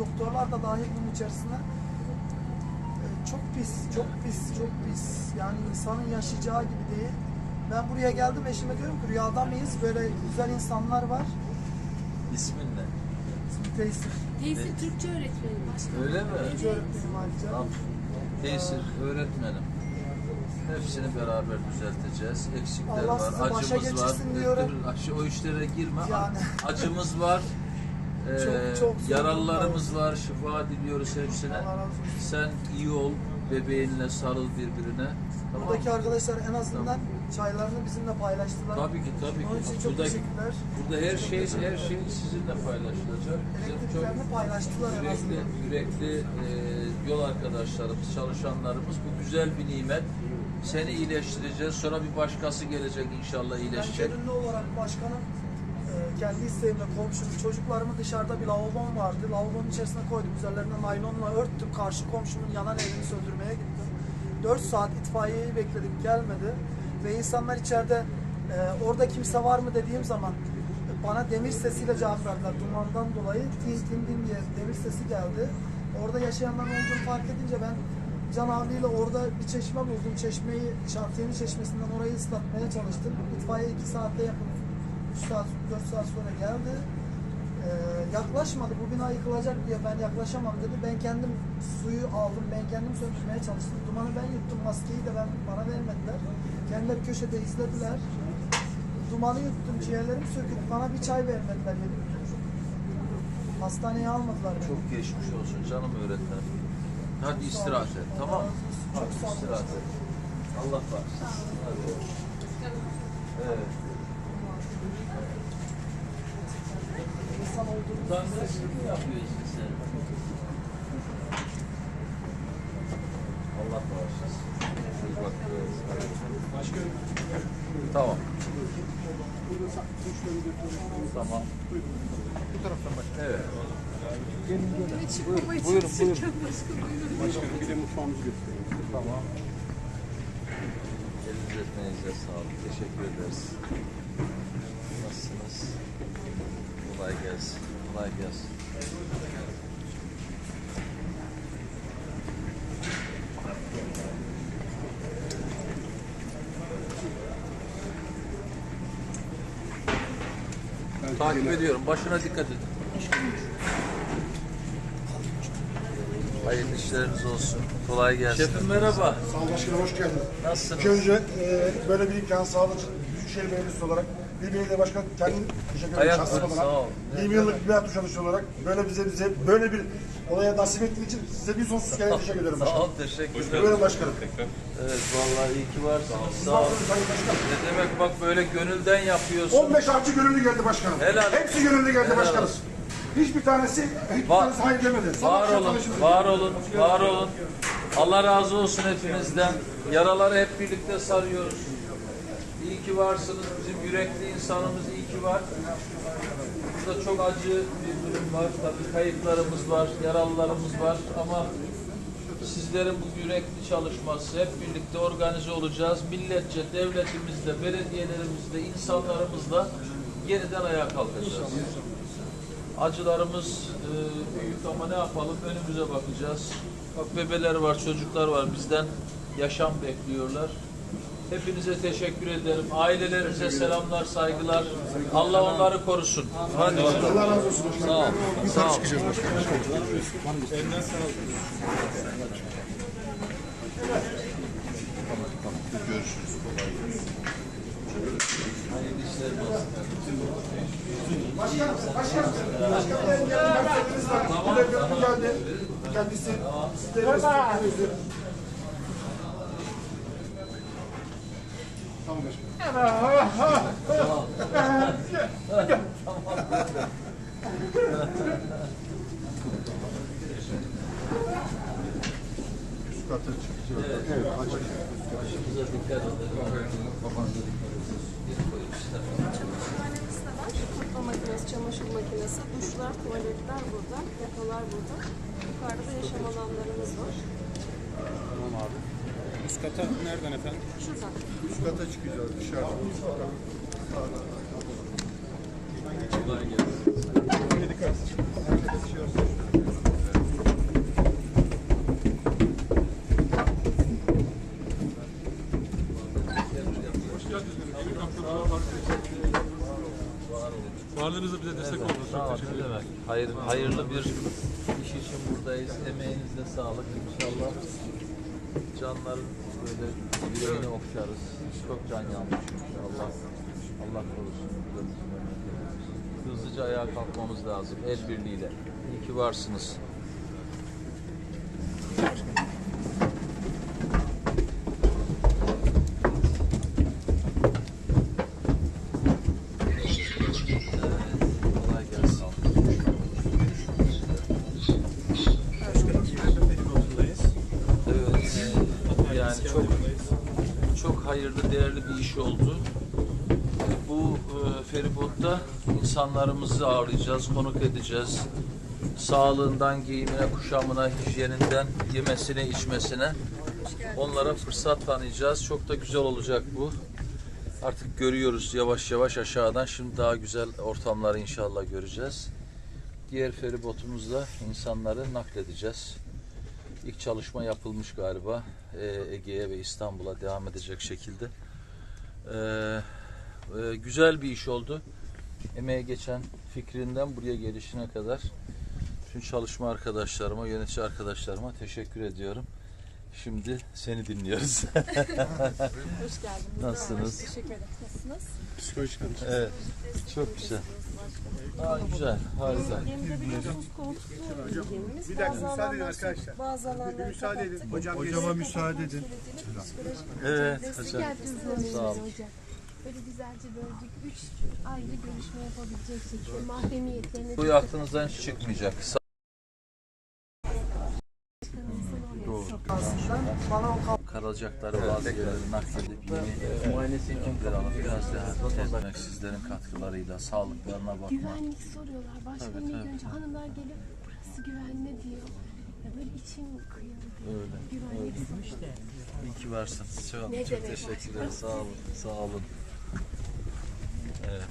doktorlar da dahil bunun içerisine. E, çok pis, çok pis, çok pis. Yani insanın yaşayacağı gibi değil. Ben buraya geldim eşime diyorum ki rüyada mıyız? Böyle güzel insanlar var. İsmin ne? İsmi Tesir. Teyze Türkçe öğretmeni başkanım. Öyle mi? Türkçe öğretmenim ayrıca. Tamam. Tesir, öğretmenim. Hepsini beraber düzelteceğiz. Eksikler Allah var, acımız var. diyorum. O işlere girme. Yani. Acımız var. Ee, Çok- çok yaralılarımız var. Şifa diliyoruz hepsine. Sen iyi ol. Bebeğinle sarıl birbirine. Tamam. Buradaki arkadaşlar en azından çaylarını bizimle paylaştılar. Tabii ki tabii Onun için ki. çok Burada, teşekkürler. burada her şey her şey sizinle paylaşılacak. Bizim çok paylaştılar en yürekli, azından. yürekli e, yol arkadaşlarımız, çalışanlarımız bu güzel bir nimet. Seni iyileştireceğiz. Sonra bir başkası gelecek inşallah Ben iyileşecek. gönüllü olarak başkanım kendi isteğimle komşum çocuklarımı dışarıda bir lavabom vardı. Lavabonun içerisine koydum. Üzerlerine naylonla örttüm. Karşı komşumun yanan evini söndürmeye gittim. 4 saat itfaiyeyi bekledim gelmedi. Ve insanlar içeride e, orada kimse var mı dediğim zaman bana demir sesiyle cevap verdiler. Dumandan dolayı tin tin tin diye demir sesi geldi. Orada yaşayanların olduğunu fark edince ben Can abiyle orada bir çeşme buldum. Çeşmeyi, şantiyenin çeşmesinden orayı ıslatmaya çalıştım. İtfaiye 2 saatte yakın, 3 saat, 4 saat sonra geldi. Ee, yaklaşmadı, bu bina yıkılacak diye ben yaklaşamam dedi. Ben kendim suyu aldım, ben kendim söndürmeye çalıştım. Dumanı ben yuttum, maskeyi de ben bana vermediler. Kendileri köşede izlediler. Dumanı yuttum, ciğerlerim söküldü. Bana bir çay vermediler yedim. Hastaneye almadılar beni. Çok geçmiş olsun canım öğretmenim. Hadi istirahat et. Tamam mı? Hadi istirahat et. Allah. Hadi. Evet. İnsan olduğunu Utandırıcılık mı yapıyorsun sen? Allah bağışlasın. Evet. Tamam. Tamam. Bu taraftan bak. Evet. Buyurun, buyurun, buyurun. Başkanım bir de mutfağımızı göstereyim. Tamam. Elinize etmenize sağlık. Teşekkür ederiz. Nasılsınız? Kolay gelsin. Kolay gelsin. Takip ediyorum. Başına dikkat edin. Hayırlı işleriniz olsun. Kolay gelsin. Şefim merhaba. Sağ olun başkanım, hoş geldiniz. Nasılsınız? İlk önce e, böyle bir imkan sağladığı için Büyükşehir Belediyesi olarak bir belediye başkanı kendim teşekkür ederim Ayakları şahsım sağ ol. olarak. 20 yıllık bir hayat çalışıyor olarak böyle bize bize böyle bir olaya nasip ettiği için size bir sonsuz kere teşekkür ederim Sağ başkanım. ol, teşekkür ederim. Buyurun başkanım. Evet, vallahi iyi ki varsınız. Siz Sağ ol. Sayın Başkanım. Ne demek bak böyle gönülden yapıyorsun. 15 artçı gönüllü geldi başkanım. Helal. Hepsi gönüllü geldi Helal başkanım. olsun. Hiçbir tanesi, hiçbir Var- tanesi hayır demedi. Sabah Var akşam olun, var olun, var olun. Allah razı olsun hepinizden. Yaraları hep birlikte sarıyoruz. İyi ki varsınız. Bizim yürekli insanımız iyi ki var. Burada çok acı bir durum var. Tabii kayıplarımız var, yaralılarımız var ama sizlerin bu yürekli çalışması hep birlikte organize olacağız. Milletçe, devletimizle, belediyelerimizle, insanlarımızla yeniden ayağa kalkacağız. Acılarımız e, büyük ama ne yapalım önümüze bakacağız. Bak bebeler var, çocuklar var bizden yaşam bekliyorlar. Hepinize teşekkür ederim. Ailelerinize selamlar, saygılar. Allah onları korusun. Hadi. Allah razı olsun başkanım. Sağ ol. Sağ ol. Görüşürüz. Kolay gelsin. Hayırlı işler olsun. Başkanım, başkanım, başkanım gazetemiz var. Burada gönüllü geldi. Kendisi sizlere Üst kata çıkacağız. Evet, açık. Başımıza dikkat edelim. Babanıza dikkat edin. Kütüphanemiz de var. Kurutma makinesi, çamaşır makinesi, duşlar, tuvaletler burada, depolar burada. Yukarıda da yaşam alanlarımız var. Tamam abi. Üst kata nereden efendim? Şuradan. Üst kata çıkacağız dışarıda. Üst kata. Kolay gelsin. Dikkat. Herkes çıkıyorsa. Varlığınızla bize destek evet, oldunuz. Çok teşekkür ederim. Hayır, hayırlı bir iş için buradayız. Emeğinize sağlık inşallah canların böyle yüreğini okşarız. Çok can yanmış inşallah. Allah korusun. Hızlıca ayağa kalkmamız lazım el birliğiyle. İyi ki varsınız. Kolay gelsin. Evet. Yani çok çok hayırlı, değerli bir iş oldu. Bu e, feribotta insanlarımızı ağırlayacağız, konuk edeceğiz. Sağlığından, giyimine, kuşamına, hijyeninden, yemesine, içmesine onlara fırsat tanıyacağız. Çok da güzel olacak bu. Artık görüyoruz yavaş yavaş aşağıdan. Şimdi daha güzel ortamları inşallah göreceğiz. Diğer feribotumuzla insanları nakledeceğiz. İlk çalışma yapılmış galiba. Ee, Ege'ye ve İstanbul'a devam edecek şekilde. Ee, e, güzel bir iş oldu. Emeğe geçen fikrinden buraya gelişine kadar tüm çalışma arkadaşlarıma, yönetici arkadaşlarıma teşekkür ediyorum. Şimdi seni dinliyoruz. Hoş geldiniz. Nasılsınız? Teşekkür ederim. Nasılsınız? Psikolojik evet, çok güzel. Aa, güzel, harika. Gemide biliyorsunuz koltuklu gemimiz. Bir dakika, müsaade edin alanlar arkadaşlar. Bazı alanları müsaade edin. Hocam Hocama müsaade edin. Evet, hocam. Sağ olun. hocam. Böyle güzelce böldük. Üç ayrı görüşme yapabilecek şekilde mahremiyetlerini Bu aklınızdan hiç çıkmayacak. Sa- Aslında bana o kap- Kalacakları bazı yerleri nakledip yeni muayenesi ekipleri alıp biraz daha etmek sizlerin katkılarıyla sağlıklarına bakmak. güvenlik soruyorlar. Başkanı Tabii, ilk tabii. önce hanımlar gelip burası güvenli diyor. Ya böyle içim kıyıldı. Öyle. Güvenlik soruyor. İyi ki varsınız. Çok, Ne çok demek teşekkürler. Sağ olun. Sağ olun. Evet.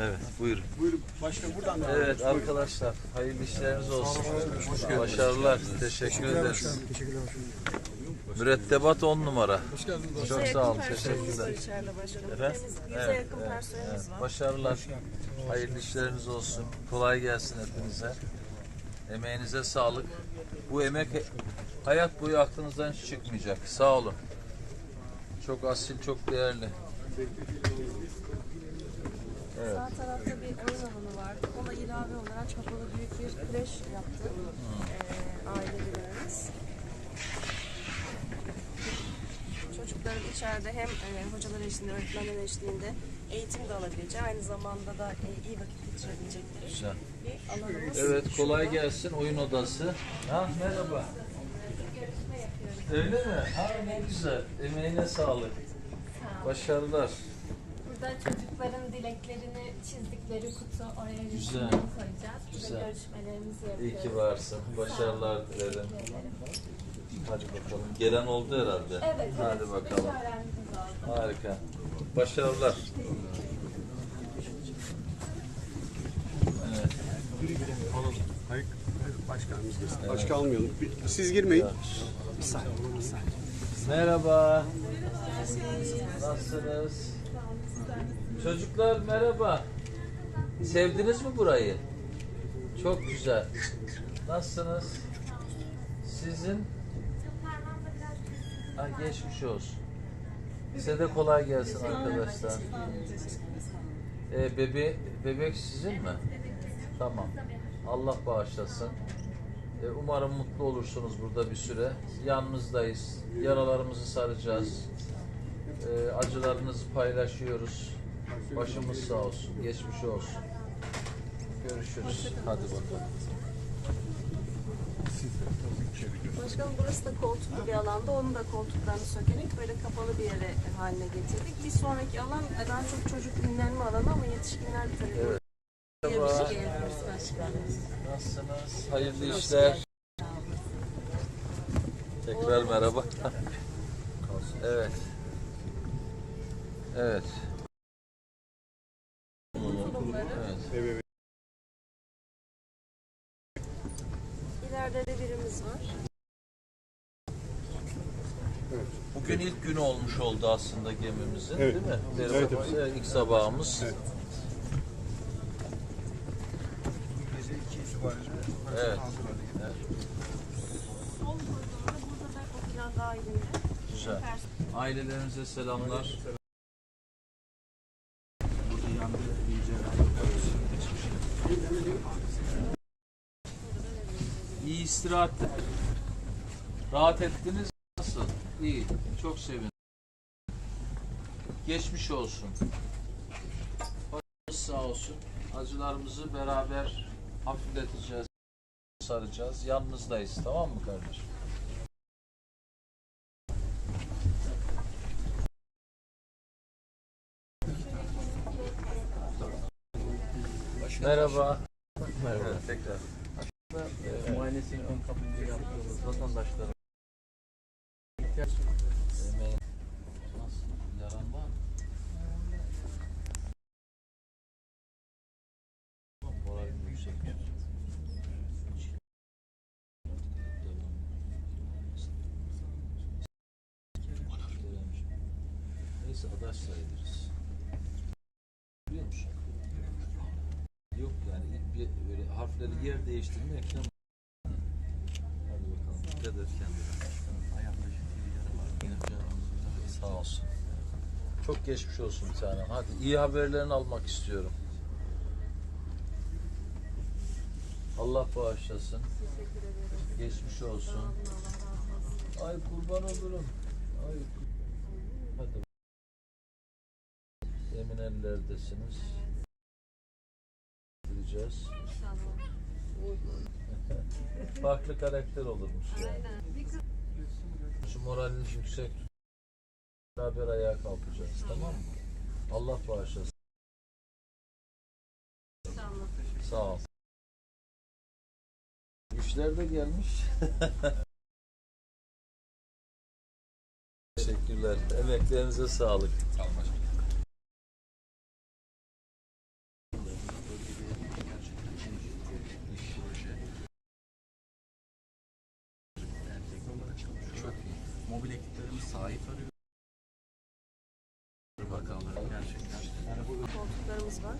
Evet, buyurun. Buyurun başkan buradan da. Evet arkadaşlar, hayırlı işleriniz olsun. Başarılar. Teşekkür ederiz. Mürettebat on numara. Çok sağ olun. Teşekkürler. Efendim? Evet, yakın evet, personelimiz evet. var. Başarılar. Hayırlı işleriniz olsun. Kolay gelsin hepinize. Emeğinize sağlık. Bu emek hayat boyu aklınızdan hiç çıkmayacak. Sağ olun. Çok asil, çok değerli. Sağ tarafta bir oyun alanı var. Ona ilave olarak kapalı büyük bir kreş yaptı. Ee, aile bireyimiz. Çocukların içeride hem e, hocalar eşliğinde, öğretmenler eşliğinde eğitim de alabileceği, aynı zamanda da e, iyi vakit geçirebilecekleri Güzel. bir alanımız. Evet kolay gelsin oyun odası. Ha merhaba. Öyle mi? Ha ne güzel. Emeğine sağlık. Başarılar. Burada çocukların dileklerini çizdikleri kutu oraya Güzel. koyacağız. Burada Güzel. görüşmelerimizi yapıyoruz. İyi ki varsın. Başarılar dilerim. Hadi bakalım. Gelen oldu herhalde. Evet, Hadi evet. bakalım. Öğrencimiz oldu. Harika. Başarılar. Evet. Hayır, başkanımız girsin. Başka almayalım. Bir- Siz girmeyin. Merhaba. Nasılsınız? Çocuklar merhaba. Sevdiniz mi burayı? Çok güzel. Nasılsınız? Sizin? Ha, geçmiş olsun. Size de kolay gelsin arkadaşlar. Ee, bebe bebek sizin mi? Tamam. Allah bağışlasın. Ee, umarım mutlu olursunuz burada bir süre. Yanınızdayız. Yaralarımızı saracağız. Ee, acılarınızı paylaşıyoruz. Başımız sağ olsun. Geçmiş olsun. Görüşürüz. Hadi bakalım. Başkanım burası da koltuklu bir alanda. Onun da koltuklarını sökerek böyle kapalı bir yere haline getirdik. Bir sonraki alan e, daha çok çocuk dinlenme alanı ama yetişkinler de tabii Evet. Merhaba. şey. Nasılsınız? Hayırlı işler. Tekrar merhaba. evet. Evet. Evet. İleride de birimiz var. Bugün ilk günü olmuş oldu aslında gemimizin Evet. değil mi? Evet, Feribot'un ilk sabahımız. Yusuf Ayrıca. Evet. Sol koridorda burada da o plan dahilinde. Güzel. Ailelerinize selamlar. İyi istirahatler. Rahat ettiniz? Nasıl? İyi. Çok sevindim. Geçmiş olsun. Başınız sağ olsun. Acılarımızı beraber hafifleteceğiz, saracağız. Yanınızdayız. Tamam mı kardeşim? Merhaba. Merhaba. tekrar. Muayenesini ön kapıda yaptığımız vatandaşlara. Neyse adaş sayılırız. Biliyor musun? Yok yani bir böyle harfleri yer değiştirme. Var. Sağ olsun. Çok geçmiş olsun bir tanem. Hadi iyi haberlerini almak istiyorum. Allah bağışlasın. Geçmiş olsun. Ay kurban olurum. Ay. Hadi. Emin ellerdesiniz. Gideceğiz. Farklı karakter olurmuş yani. Şu moraliniz yüksek tut. Beraber ayağa kalkacağız. Tamam mı? Allah bağışlasın. Sağ ol. Güçler de gelmiş. Teşekkürler. Emeklerinize sağlık. Mobil bu Koltuklarımız var.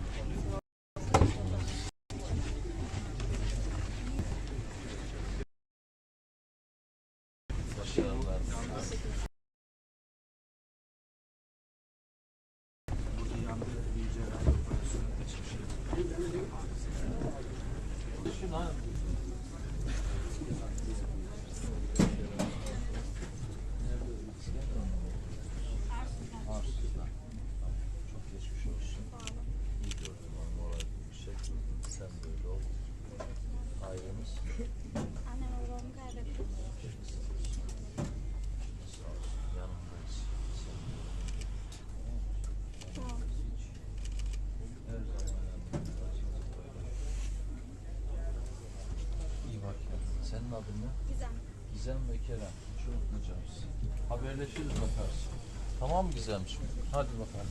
Başarılar. burada yandı bir cerrahi operasyonu geçmiş. Düşün ha. Arsuz'dan. Çok geçmiş olsun. İyi gördüm ama moral yüksek. Sen de öyle ol. Ailemiz. Annem babamı kaybettim. Sağ olsun. Yanındayız. Sen de öyle. Tamam. Her zaman yanındayız. İyi bak adın ne? Gizem. Gizem ve Kerem. Hiç unutmayacağız. Haberleşiriz bakarsın. Tamam mı Gizemciğim? Hadi bakalım.